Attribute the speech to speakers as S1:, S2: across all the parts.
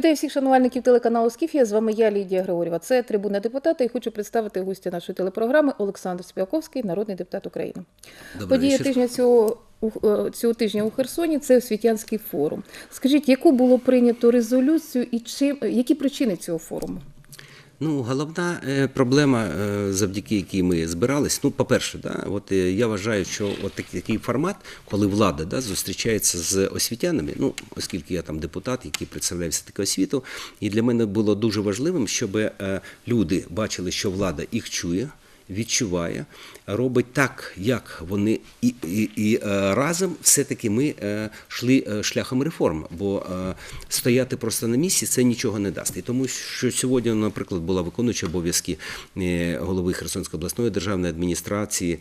S1: Вітаю всіх шанувальників телеканалу Скіфія. З вами я, Лідія Григорєва. Це трибуна депутата і хочу представити гостя нашої телепрограми Олександр Співаковський, народний депутат України.
S2: Добрий
S1: Подія
S2: вечір.
S1: тижня цього е, цього тижня у Херсоні це освітянський форум. Скажіть, яку було прийнято резолюцію і чим які причини цього форуму?
S2: Ну, головна е, проблема, е, завдяки якій ми збирались. Ну, по-перше, да, от е, я вважаю, що от такий, формат, коли влада да, зустрічається з освітянами, ну, оскільки я там депутат, який представляє все таки освіту, і для мене було дуже важливим, щоб люди бачили, що влада їх чує. Відчуває, робить так, як вони, і, і, і е, разом все-таки ми е, йшли е, шляхом реформ, бо стояти просто на місці це нічого не дасть. І тому що сьогодні, наприклад, була виконуюча обов'язки голови Херсонської обласної державної адміністрації.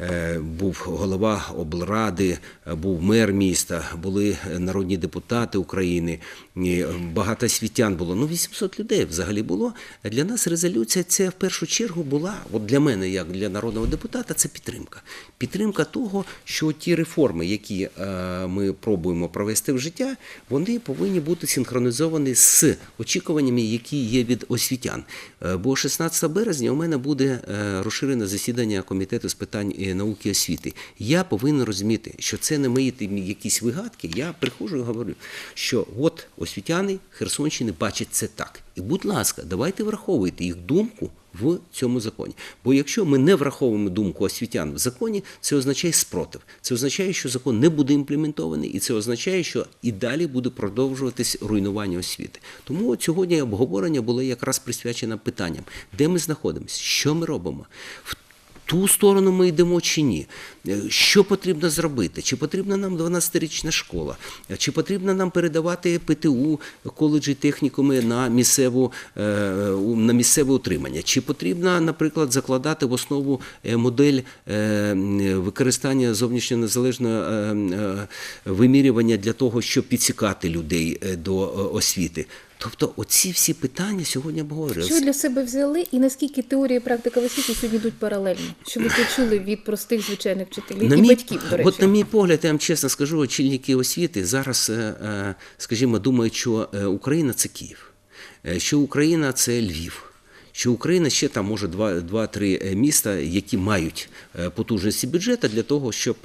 S2: Е, Був голова облради, був мер міста, були народні депутати України, е, багато освітян було. Ну, 800 людей взагалі було. Для нас резолюція це в першу чергу була, от для мене, як для народного депутата, це підтримка. Підтримка того, що ті реформи, які е, ми пробуємо провести в життя, вони повинні бути синхронізовані з очікуваннями, які є від освітян. Бо 16 березня у мене буде розширене засідання комітету з питань науки і освіти. Я повинен розуміти, що це не мої якісь вигадки. Я приходжу і говорю, що от освітяни Херсонщини бачать це так. І, будь ласка, давайте враховуйте їх думку в цьому законі. Бо якщо ми не враховуємо думку освітян в законі, це означає спротив. Це означає, що закон не буде імплементований, і це означає, що і далі буде продовжуватись руйнування освіти. Тому сьогодні обговорення було якраз присвячено питанням, де ми знаходимося, що ми робимо. Ту сторону ми йдемо чи ні? Е, Що потрібно зробити? Чи потрібна нам 12-річна школа? Е, Чи потрібно нам передавати ПТУ, коледжі, технікуми на місцеву е, на місцеве утримання? Чи потрібно, наприклад, закладати в основу модель використання зовнішньо незалежного вимірювання для того, щоб підсікати людей до освіти? Тобто, оці всі питання сьогодні обговорюються.
S1: Що для себе взяли, і наскільки теорія і практика в освіті сьогодні йдуть паралельно? Що ви почули від простих звичайних вчителів і батьків, до речі?
S2: От на мій погляд, я вам чесно скажу, очільники освіти зараз, е, е, скажімо, думають, що е, Україна це Київ, що Україна це Львів. Що Україна ще там може два- два-три міста, які мають потужності бюджету для того, щоб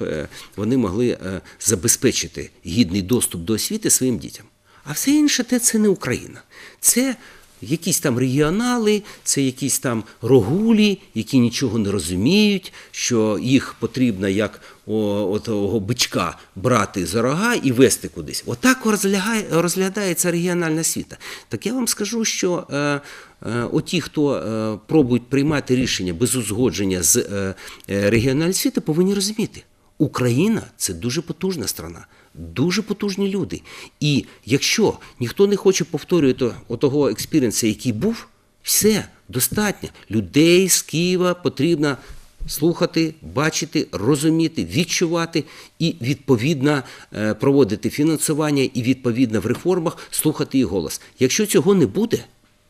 S2: вони могли забезпечити гідний доступ до освіти своїм дітям. А все інше те це не Україна. Це якісь там регіонали, це якісь там рогулі, які нічого не розуміють, що їх потрібно як о, отого бичка брати за рога і вести кудись. Отак розглядається регіональна світа. Так я вам скажу, що е, е, оті, хто е, пробують приймати рішення без узгодження з е, е, регіональною світою, повинні розуміти. Україна це дуже потужна страна, дуже потужні люди. І якщо ніхто не хоче повторювати отого експіріенсу, який був, все достатньо. Людей з Києва потрібно слухати, бачити, розуміти, відчувати і відповідно е, проводити фінансування, і відповідно в реформах слухати їх голос. Якщо цього не буде,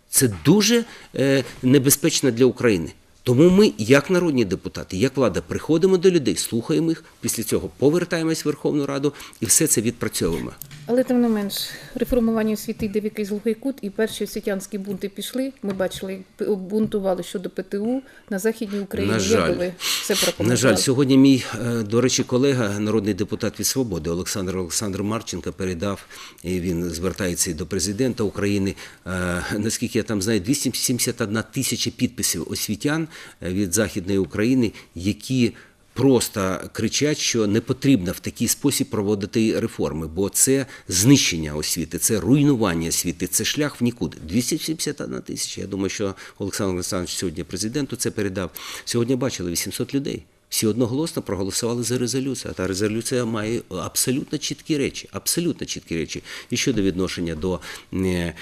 S2: це дуже е, небезпечно для України. Тому ми, як народні депутати, як влада, приходимо до людей, слухаємо їх, після цього повертаємось в Верховну Раду і все це відпрацьовуємо.
S1: Але тим не менш, реформування освіти йде в якийсь глухий кут, і перші освітянські бунти пішли. Ми бачили, бунтували щодо ПТУ на Західній Україні.
S2: На жаль.
S1: би ви це?
S2: На жаль, сьогодні мій, е, до речі, колега, народний депутат від свободи Олександр Олександр Марченко передав, і він звертається і до президента України. е, Наскільки я там знаю, 271 тисяча підписів освітян від Західної України, які просто кричать, що не потрібно в такий спосіб проводити реформи, бо це знищення освіти, це руйнування освіти, це шлях в нікуди. 271 тисяча. Я думаю, що Олександр Олександрович сьогодні президенту це передав. Сьогодні бачили 800 людей. Всі одноголосно проголосували за резолюцію. А та резолюція має абсолютно чіткі речі, абсолютно чіткі речі. І щодо відношення до е, е,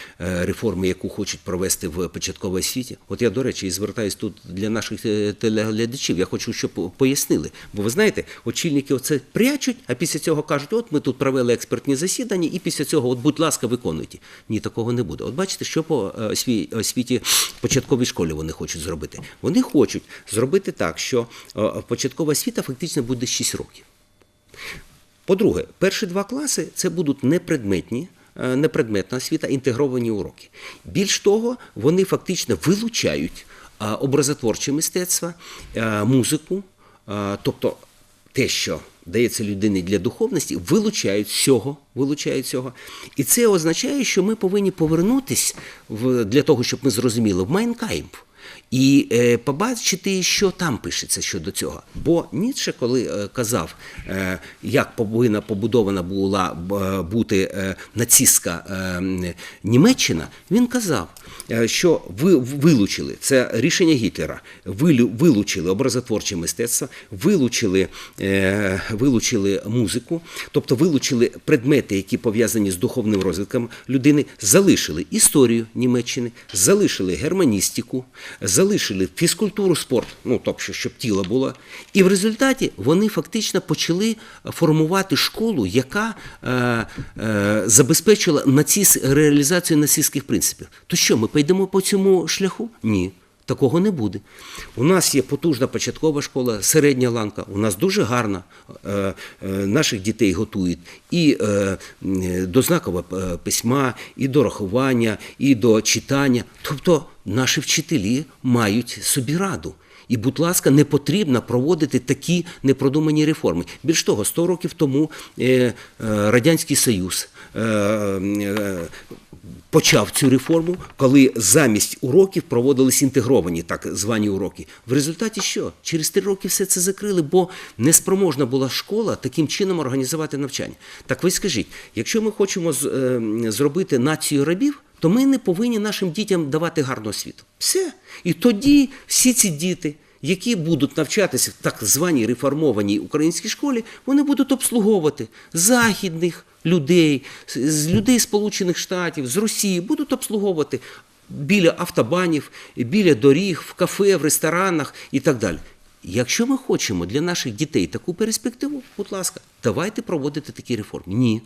S2: реформи, яку хочуть провести в початковій освіті. От я, до речі, і звертаюсь тут для наших е, телеглядачів. Я хочу, щоб пояснили. Бо ви знаєте, очільники оце прячуть, а після цього кажуть, от ми тут провели експертні засідання, і після цього, от, будь ласка, виконуйте. Ні, такого не буде. От бачите, що по е, освіті початковій школі вони хочуть зробити. Вони хочуть зробити так, що е, початкова освіта фактично буде 6 років. По-друге, перші два класи це будуть непредметні е, не освіта, інтегровані уроки. Більш того, вони фактично вилучають е, образотворче мистецтво, е, музику, тобто те, що дається людині для духовності, вилучають цього, вилучають цього. І це означає, що ми повинні повернутись для того, щоб ми зрозуміли, в Майнкаймп. І е, побачити, що там пишеться щодо цього. Бо Ніцше, коли е, казав, е, як повинна побудована була бути нацистська Німеччина, він казав, що ви вилучили це рішення Гітлера, вилучили образотворче мистецтво, вилучили, вилучили музику, тобто вилучили предмети, які пов'язані з духовним розвитком людини, залишили історію Німеччини, залишили германістику, залишили фізкультуру, спорт, ну тобто, щоб тіло було. І в результаті вони фактично почали формувати школу, яка е, е, забезпечила націс, реалізацію нацистських принципів. То що, ми пойдемо по цьому шляху? Ні. Такого не буде. У нас є потужна початкова школа, середня ланка. У нас дуже гарна. Е, е, наших дітей готують і е, до знакового е, письма, і до рахування, і до читання. Тобто наші вчителі мають собі раду. І, будь ласка, не потрібно проводити такі непродумані реформи. Більш того, 100 років тому е, е, Радянський Союз почав цю реформу, коли замість уроків проводились інтегровані так звані уроки. В результаті що? Через три роки все це закрили, бо неспроможна була школа таким чином організувати навчання. Так ви скажіть, якщо ми хочемо е, зробити націю рабів, то ми не повинні нашим дітям давати гарну освіту. Все. І тоді всі ці діти, які будуть навчатися в так званій реформованій українській школі, вони будуть обслуговувати західних людей, з- людей Сполучених Штатів, з Росії, будуть обслуговувати біля автобанів, біля доріг, в кафе, в ресторанах і так далі. Якщо ми хочемо для наших дітей таку перспективу, будь ласка, давайте проводити такі реформи. Ні.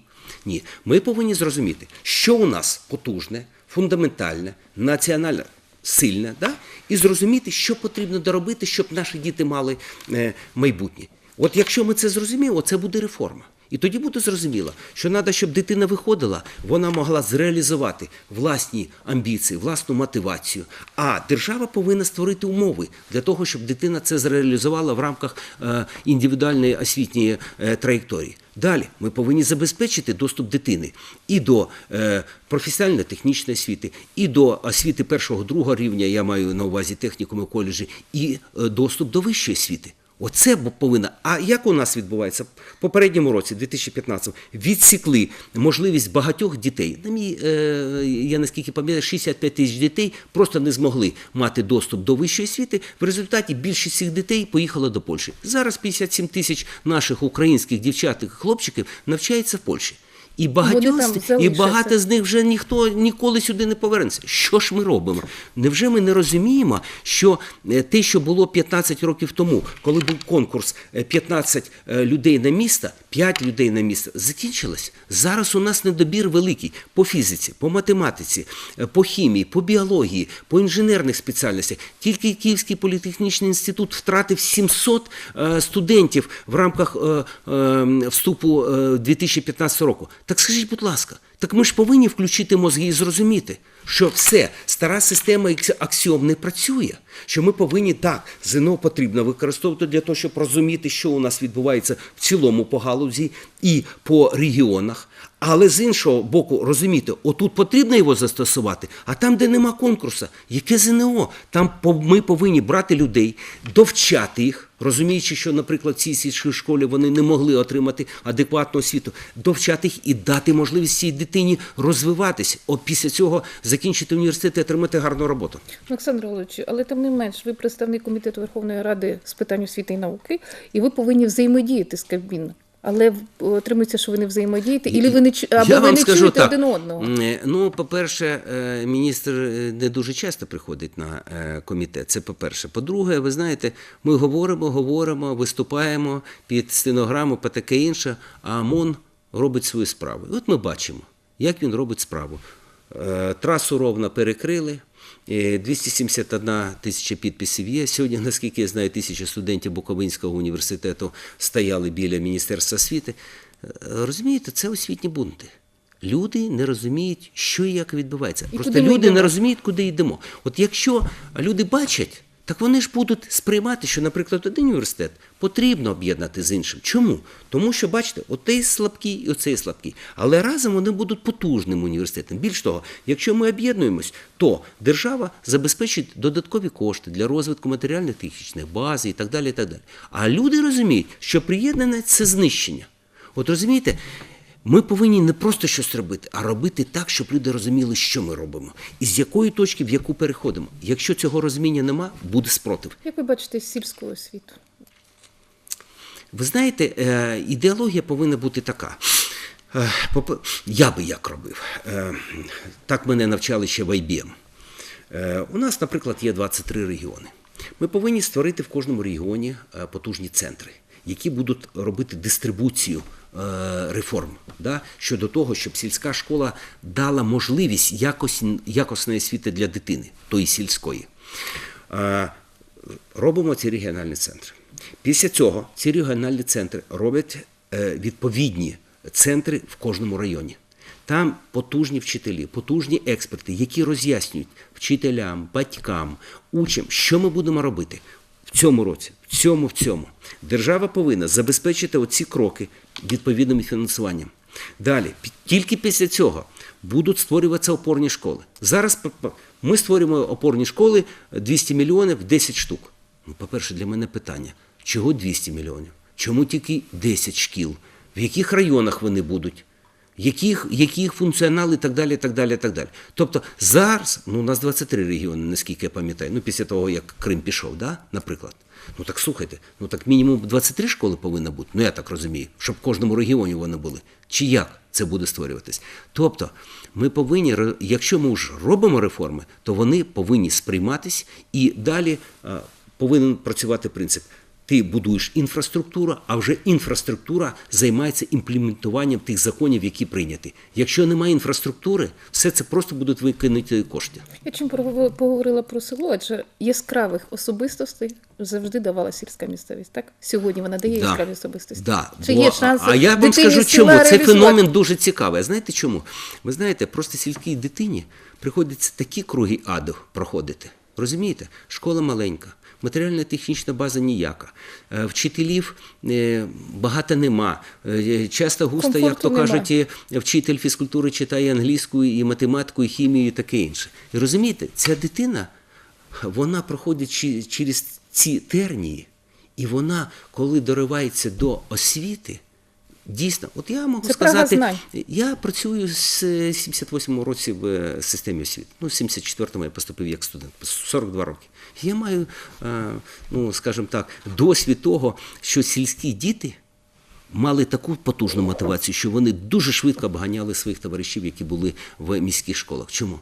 S2: Ні. Ми повинні зрозуміти, що у нас потужне, фундаментальне, національне, сильне, да? і зрозуміти, що потрібно доробити, щоб наші діти мали е, майбутнє. От якщо ми це зрозуміємо, це буде реформа. І тоді буде зрозуміло, що треба, щоб дитина виходила, вона могла зреалізувати власні амбіції, власну мотивацію. А держава повинна створити умови для того, щоб дитина це зреалізувала в рамках е, індивідуальної освітньої е, траєкторії. Далі ми повинні забезпечити доступ дитини і до е, професіонально-технічної освіти, і до освіти першого другого рівня, я маю на увазі технікуми, коледжі, і доступ до вищої освіти. Оце повинна. А як у нас відбувається? В попередньому році, 2015 відсікли можливість багатьох дітей. На мій, е, я наскільки пам'ятаю, 65 тисяч дітей просто не змогли мати доступ до вищої освіти. В результаті більшість цих дітей поїхала до Польщі. Зараз 57 тисяч наших українських дівчат і хлопчиків навчається в Польщі. І багатьох і багато з них вже ніхто ніколи сюди не повернеться. Що ж ми робимо? Невже ми не розуміємо, що е, те, що було 15 років тому, коли був конкурс е, 15 е, людей на місто, 5 людей на місто, закінчилось? Зараз у нас недобір великий по фізиці, по математиці, е, по хімії, по біології, по інженерних спеціальностях. Тільки Київський політехнічний інститут втратив 700 е, студентів в рамках е, е, вступу е, 2015 року. Так скажіть, будь ласка, так ми ж повинні включити мозги і зрозуміти, що все, стара система аксіом не працює. Що ми повинні так, ЗНО потрібно використовувати для того, щоб розуміти, що у нас відбувається в цілому по галузі і по регіонах. Але з іншого боку, розумієте, отут потрібно його застосувати, а там, де нема конкурсу, яке ЗНО, там ми повинні брати людей, довчати їх. Розуміючи, що, наприклад, в цій сільській школі вони не могли отримати адекватну освіту, довчати їх і дати можливість цій дитині розвиватися. От після цього закінчити університет і отримати гарну роботу.
S1: Олександр Володович, але тим не менш, ви представник комітету Верховної Ради з питань освіти і науки, і ви повинні взаємодіяти з Кабміном. Але отримується, що ви не взаємодієте, і ви не або
S2: Я
S1: ви
S2: вам
S1: не
S2: скажу
S1: чуєте
S2: так.
S1: один одного.
S2: Е, Ну, по-перше, е, міністр е, не дуже часто приходить на комітет. Це по-перше. По-друге, ви знаєте, ми говоримо, говоримо, виступаємо під стенограму, по таке інше, а ОМОН робить свою справу. І от ми бачимо, як він робить справу. Трасу ровно перекрили. Е, 271 тисяча підписів є. Сьогодні, наскільки я знаю, тисяча студентів Буковинського університету стояли біля Міністерства освіти. Е, Розумієте, це освітні бунти. Люди не розуміють, що і як відбувається.
S1: І
S2: Просто люди не розуміють, куди йдемо. От якщо люди бачать, так вони ж будуть сприймати, що, наприклад, один університет потрібно об'єднати з іншим. Чому? Тому що, бачите, отей слабкий і оцей слабкий. Але разом вони будуть потужним університетом. Більш того, якщо ми об'єднуємось, то держава забезпечить додаткові кошти для розвитку матеріально-технічних баз і так далі. І так далі. А люди розуміють, що приєднане це знищення. От розумієте, ми повинні не просто щось робити, а робити так, щоб люди розуміли, що ми робимо, і з якої точки в яку переходимо. Якщо цього розуміння нема, буде спротив.
S1: Як ви бачите сільську освіту?
S2: Ви знаєте, е, ідеологія повинна бути така. Е, Я би як робив. Е, Так мене навчали ще в IBM. У нас, наприклад, є 23 регіони. Ми повинні створити в кожному регіоні потужні центри, які будуть робити дистрибуцію реформ да, щодо того, щоб сільська школа дала можливість якось, якісної освіти для дитини, тої сільської. Е, робимо ці регіональні центри. Після цього ці регіональні центри роблять е, відповідні центри в кожному районі. Там потужні вчителі, потужні експерти, які роз'яснюють вчителям, батькам, учням, що ми будемо робити в цьому році, в цьому, в цьому. Держава повинна забезпечити оці кроки відповідним фінансуванням. Далі, тільки після цього будуть створюватися опорні школи. Зараз ми створюємо опорні школи 200 мільйонів 10 штук. Ну, по-перше, для мене питання: чого 200 мільйонів? Чому тільки 10 шкіл? В яких районах вони будуть? Яких, яких функціонал і так далі, так далі, так далі. Тобто зараз, ну у нас 23 регіони, наскільки я пам'ятаю, ну після того, як Крим пішов, да, наприклад. Ну так слухайте, ну так мінімум 23 школи повинно бути, ну я так розумію, щоб в кожному регіоні вони були. Чи як це буде створюватись? Тобто, ми повинні, якщо ми вже робимо реформи, то вони повинні сприйматись і далі повинен працювати принцип. Ти будуєш інфраструктуру, а вже інфраструктура займається імплементуванням тих законів, які прийняті. Якщо немає інфраструктури, все це просто будуть викинуті кошти.
S1: Я чим погово- поговорила про село, адже яскравих особистостей завжди давала сільська місцевість. Так сьогодні вона дає яскраві особистості.
S2: Да,
S1: Чи
S2: бо-
S1: є шанси
S2: а я вам скажу, чому цей феномен дуже цікавий. А знаєте чому? Ви знаєте, просто сільській дитині приходиться такі круги аду проходити. Розумієте? Школа маленька. Матеріально-технічна база ніяка. Е, Вчителів е, багато нема. Е, Часто густо, як то
S1: нема.
S2: кажуть, вчитель фізкультури читає англійську, і математику, і хімію, і таке інше. І розумієте, ця дитина, вона проходить через ці тернії, і вона, коли доривається до освіти, дійсно, от я можу
S1: Це
S2: сказати, я працюю з 78-го році в системі освіти. Ну, в 74-му я поступив як студент, 42 роки. Я маю, е, ну, скажімо так, досвід того, що сільські діти мали таку потужну мотивацію, що вони дуже швидко обганяли своїх товаришів, які були в міських школах. Чому?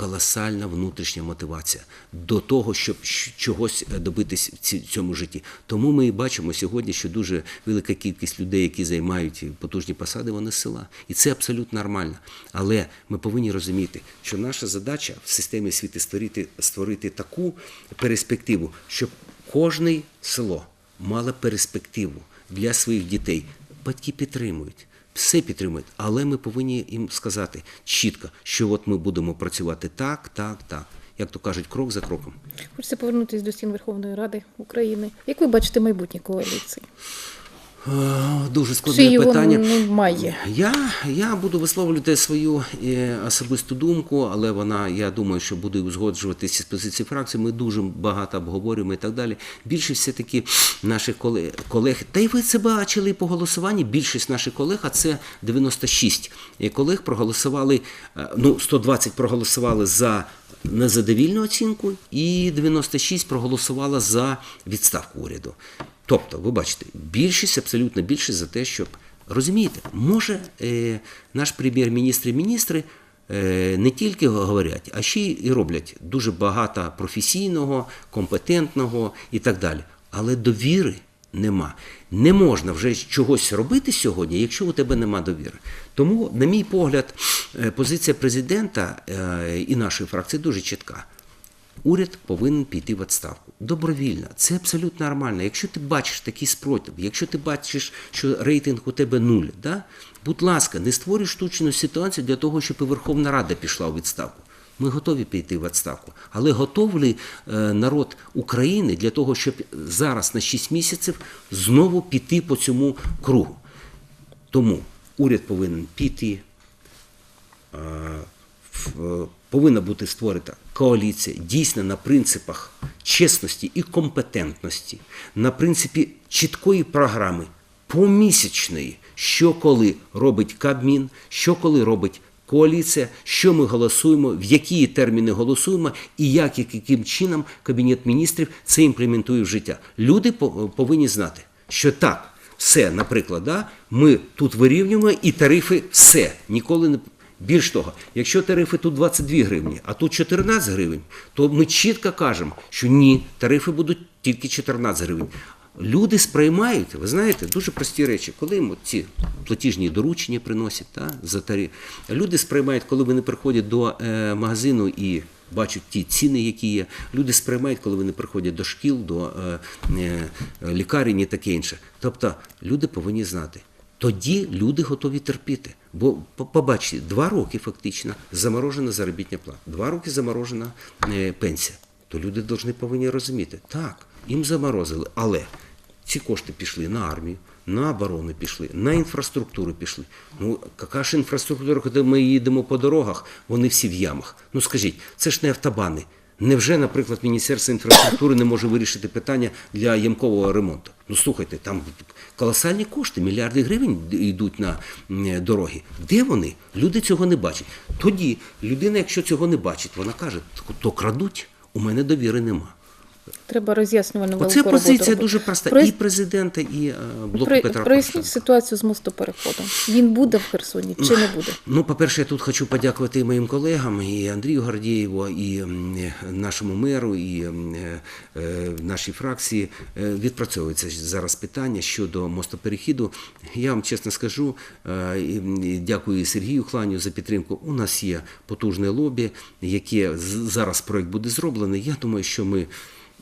S2: Колосальна внутрішня мотивація до того, щоб чогось е, добитись в цьому житті. Тому ми і бачимо сьогодні, що дуже велика кількість людей, які займають потужні посади, вони з села. І це абсолютно нормально. Але ми повинні розуміти, що наша задача в системі освіти створити, створити таку перспективу, щоб кожне село мало перспективу для своїх дітей. Батьки підтримують. Все підтримують, але ми повинні їм сказати чітко, що от ми будемо працювати так, так, так. Як то кажуть, крок за кроком.
S1: Хочеться повернутися до стін Верховної Ради України. Як ви бачите майбутнє коаліції?
S2: Е, Дуже
S1: Чи
S2: складне
S1: його
S2: питання.
S1: немає?
S2: Я, я буду висловлювати свою е, особисту думку, але вона, я думаю, що буде узгоджуватися з позиції фракції. Ми дуже багато обговорюємо і так далі. Більшість все-таки наших колег, та й ви це бачили по голосуванні. Більшість наших колег, а це 96 е, колег проголосували, ну 120 проголосували за незадовільну оцінку, і 96 проголосувала за відставку уряду. Тобто, ви бачите, більшість, абсолютно більшість за те, щоб розумієте, може е, наш прем'єр-міністр і міністри е, не тільки говорять, а ще й роблять дуже багато професійного, компетентного і так далі. Але довіри нема. Не можна вже чогось робити сьогодні, якщо у тебе нема довіри. Тому, на мій погляд, е, позиція президента е, і нашої фракції дуже чітка. Уряд повинен піти в відставку. добровільно. Це абсолютно нормально. Якщо ти бачиш такий спротив, якщо ти бачиш, що рейтинг у тебе нуль, да? будь ласка, не створюй штучну ситуацію для того, щоб і Верховна Рада пішла у відставку. Ми готові піти в відставку, але готовий е, народ України для того, щоб зараз на 6 місяців знову піти по цьому кругу. Тому уряд повинен піти, е, в- повинна бути створена коаліція дійсно на принципах чесності і компетентності, на принципі чіткої програми, помісячної, що коли робить Кабмін, що коли робить коаліція, що ми голосуємо, в які терміни голосуємо, і як і яким чином Кабінет міністрів це імплементує в життя. Люди по- повинні знати, що так, все, наприклад, да, ми тут вирівнюємо і тарифи все ніколи не. Більш того, якщо тарифи тут 22 гривні, а тут 14 гривень, то ми чітко кажемо, що ні, тарифи будуть тільки 14 гривень. Люди сприймають, ви знаєте, дуже прості речі, коли їм ці платіжні доручення приносять та, за тариф. Люди сприймають, коли вони приходять до е, магазину і бачать ті ціни, які є. Люди сприймають, коли вони приходять до шкіл, до е, е, лікарень і таке інше. Тобто люди повинні знати. Тоді люди готові терпіти. Бо побачите, два роки фактично заморожена заробітня плата, два роки заморожена е, пенсія. То люди повинні повинні розуміти, так, їм заморозили, але ці кошти пішли на армію, на оборону пішли, на інфраструктуру пішли. Ну, яка ж інфраструктура, коли ми їдемо по дорогах, вони всі в ямах. Ну скажіть, це ж не автобани. Невже, наприклад, Міністерство інфраструктури не може вирішити питання для ямкового ремонту? Ну слухайте, там колосальні кошти, мільярди гривень йдуть на дороги. Де вони? Люди цього не бачать. Тоді людина, якщо цього не бачить, вона каже, то крадуть, у мене довіри нема.
S1: Треба роз'яснювальну велику
S2: Оце позиція дуже проста.
S1: Про-
S2: І президента, і е, блоку
S1: При-
S2: Петра
S1: Проясніть ситуацію з мостопереходом. Він буде в Херсоні чи не буде?
S2: Ну, по-перше, я тут хочу подякувати моїм колегам, і Андрію Гордієву, і е, нашому меру, і е, нашій фракції. Відпрацьовується зараз питання щодо мостоперехіду. Я вам чесно скажу, дякую Сергію Хланю за підтримку. У нас є потужне лобі, яке зараз проект буде зроблений. Я думаю, що ми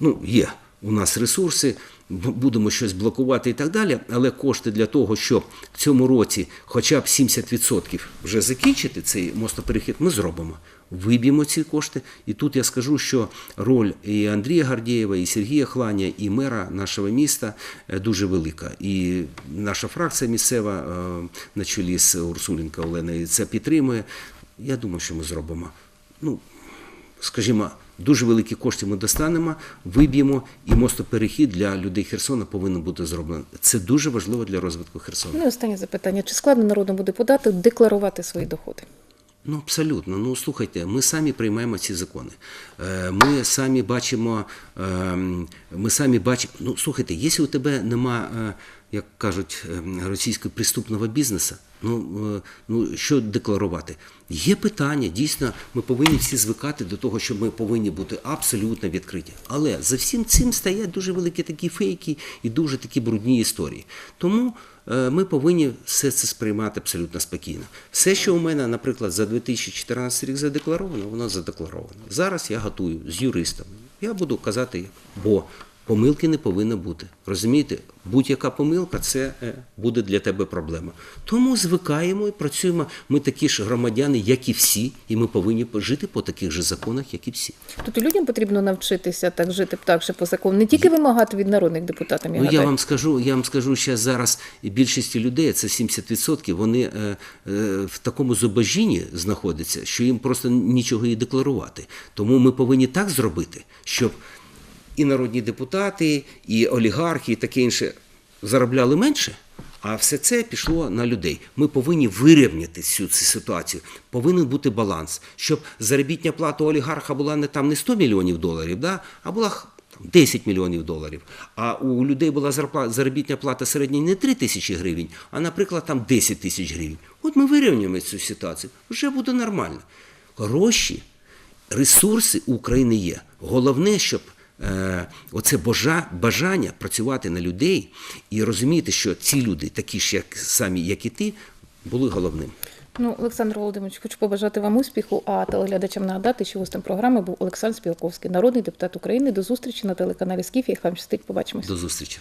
S2: ну, є у нас ресурси, будемо щось блокувати і так далі, але кошти для того, щоб в цьому році хоча б 70% вже закінчити цей мостоперехід, ми зробимо. Виб'ємо ці кошти. І тут я скажу, що роль і Андрія Гардієва, і Сергія Хланя, і мера нашого міста е, дуже велика. І наша фракція місцева е, на чолі з Урсуленко Оленою це підтримує. Я думаю, що ми зробимо. Ну, скажімо, дуже великі кошти ми достанемо, виб'ємо, і мостоперехід для людей Херсона повинен бути зроблено. Це дуже важливо для розвитку Херсона.
S1: Ну і останнє запитання: чи складно народу буде подати, декларувати свої доходи?
S2: Ну, абсолютно. Ну слухайте, ми самі приймаємо ці закони. Е, Ми самі бачимо, ем, ми самі бачимо. Ну, слухайте, якщо у тебе нема, е, як кажуть, ем, російського преступного бізнесу, ну, е, ну що декларувати? Є питання, дійсно, ми повинні всі звикати до того, що ми повинні бути абсолютно відкриті. Але за всім цим стоять дуже великі такі фейки і дуже такі брудні історії. Тому е, ми повинні все це сприймати абсолютно спокійно. Все, що у мене, наприклад, за 2014 рік задекларовано, воно задекларовано. Зараз я готую з юристами. Я буду казати, бо помилки не повинно бути. Розумієте, будь-яка помилка це е, буде для тебе проблема. Тому звикаємо і працюємо. Ми такі ж громадяни, як і всі, і ми повинні жити по таких же законах, як і всі.
S1: Тобто людям потрібно навчитися так жити так же по закону, не тільки вимагати від народних депутатів.
S2: Ну, я вам скажу, я вам скажу, що зараз більшості людей, це 70%, вони е, е, в такому зубожінні знаходяться, що їм просто нічого і декларувати. Тому ми повинні так зробити, щоб і народні депутати, і олігархи, і таке інше заробляли менше. А все це пішло на людей. Ми повинні вирівняти цю, цю ситуацію. Повинен бути баланс, щоб заробітня плата олігарха була не там не 100 мільйонів доларів, да, а була там, 10 мільйонів доларів. А у людей була зарпла- заробітня плата середня не 3 тисячі гривень, а, наприклад, там 10 тисяч гривень. От ми вирівнюємо цю ситуацію. Вже буде нормально. Гроші, ресурси у України є. Головне, щоб оце божа, бажання працювати на людей і розуміти, що ці люди, такі ж як самі, як і ти, були головним.
S1: Ну, Олександр Володимирович, хочу побажати вам успіху, а телеглядачам нагадати, що гостем програми був Олександр Спілковський, народний депутат України. До зустрічі на телеканалі Скіфі. Вам щастить. Побачимось.
S2: До зустрічі.